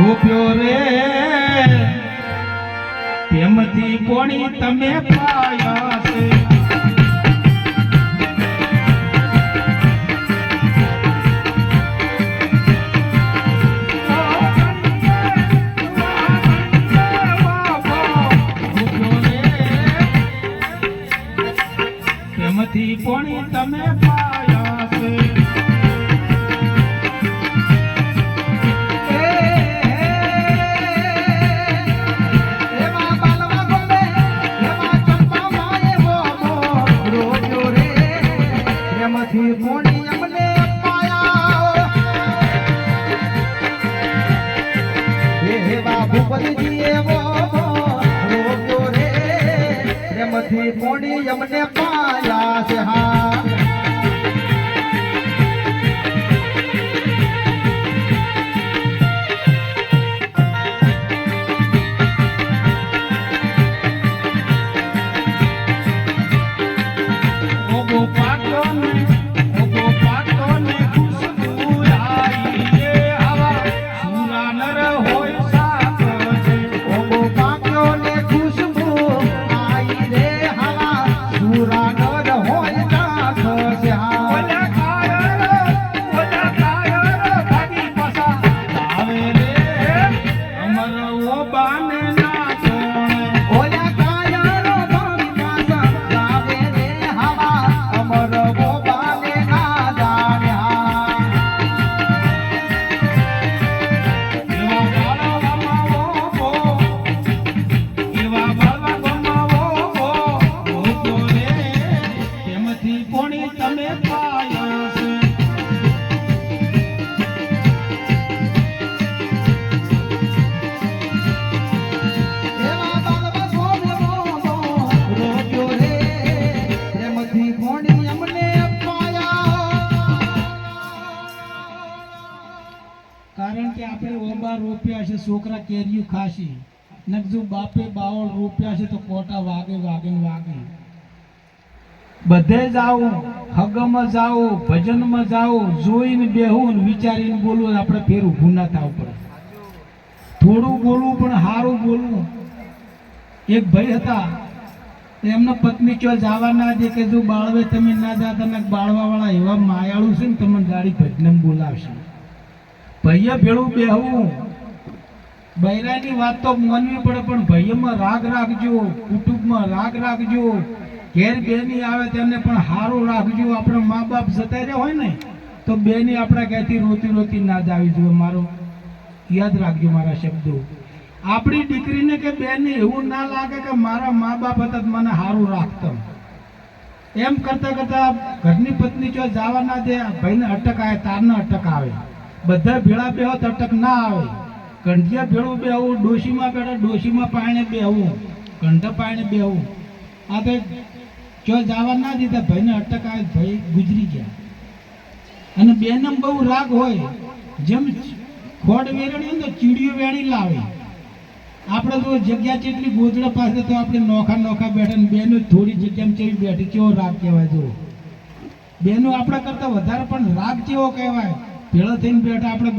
રૂપિયો રે. તેમથી કોણી તમે પાયા છે. તેમાંથી કોણી તમે પાયા છે. એમાંથી મોડી અમને પાયા છે હા. કારણ કે આપણે ઓબા રોપ્યા છે, છોકરા કેરીયું ખાશી. જો બાપે બાવળ રોપ્યા છે તો કોટા વાગે વાગે વાગે. બધે જાઓ હગમાં જાઓ ભજનમાં જાઓ જોઈને બેહું વિચારીને બોલવું આપણે ફેર ઊભું ના થવું પડે. થોડું બોલવું પણ સારું બોલવું એક ભાઈ હતા, એમના પત્ની ચો જવા ના દે કે જો બાળવે તમે ના જાતા ને બાળવા વાળા એવા માયાળું છે ને, તમને ગાડી ભજનમ બોલાવશે. ભાઈએ ભેળું બેહવું. બૈરાની વાત તો માનવી પડે, પણ ભૈયામાં રાગ રાખજો, કુટુંબમાં રાગ રાખજો. ઘેર બેની આવે તેને પણ સારું રાખજો. આપણા મા બાપ જતા રહ્યા હોય ને, તો બેની આપણા ઘેરથી રોતી રોતી ના જ આવી જોઈએ મારો યાદ રાખજો મારા શબ્દો. આપણી દીકરીને કે બેનને એવું ના લાગે કે મારા મા બાપ હતા મને સારું રાખતા. એમ કરતાં કરતાં ઘરની પત્ની જો જવા ના દે, ભાઈને અટક આવે તારને અટક આવે બધા ભેળા બેહો તો અટક ના આવે. કંઠિયા ભેળું બેહવું, ડોશીમાં બેઠા ડોશીમાં પાણી બેહવું કંઠ પાણી બેહવું. આ તો જો જવા ના દીધા, ભાઈને અટક આવે ભાઈ ગુજરી ગયા. અને બેનમ બહુ રાગ હોય. જેમ ખોડ વેરણી તો ચીડિયું વેણી લાવે. આપણે તો જગ્યા જેટલી ગોદડા પાસે તો આપણે નોખા નોખા બેઠા બેનો થોડી જગ્યામાં ચેવી બેઠી, કેવો રાગ કહેવાય જો બેનો આપણા કરતા વધારે પણ રાગ કેવો કહેવાય. ભેળો થઈને બેઠા આપણે